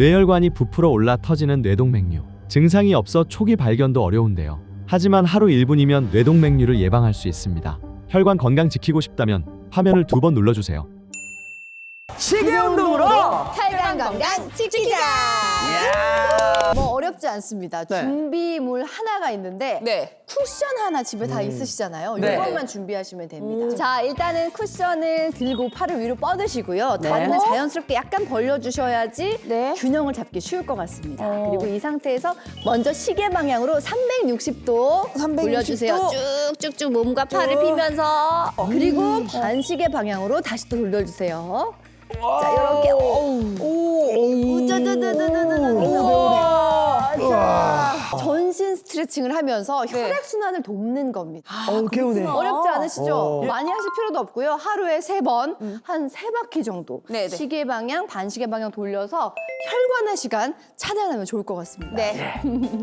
뇌혈관이 부풀어 올라 터지는 뇌동맥류. 증상이 없어 초기 발견도 어려운데요. 하지만 하루 1분이면 뇌동맥류를 예방할 수 있습니다. 혈관 건강 지키고 싶다면 화면을 두 번 눌러주세요. 시계 운동으로 혈관 건강 지키자. 뭐 어렵지 않습니다. 네. 준비물 하나가 있는데 네. 쿠션 하나 집에 다 있으시잖아요. 네. 이것만 준비하시면 됩니다. 자, 일단은 쿠션을 들고 팔을 위로 뻗으시고요. 네. 다리는 자연스럽게 약간 벌려주셔야지 네. 균형을 잡기 쉬울 것 같습니다. 어. 그리고 이 상태에서 먼저 시계 방향으로 360도 360도. 돌려주세요. 쭉쭉쭉 몸과 팔을 어. 피면서 그리고 반시계 방향으로 다시 또 돌려주세요. 자, 이렇게 오. 스트레칭을 하면서 네. 혈액 순환을 돕는 겁니다. 어, 개운해. 어렵지 않으시죠? 어. 많이 하실 필요도 없고요. 하루에 세 번, 한 세 바퀴 정도 네 네. 시계 방향, 반시계 방향 돌려서 혈관의 시간 차단하면 좋을 것 같습니다. 네.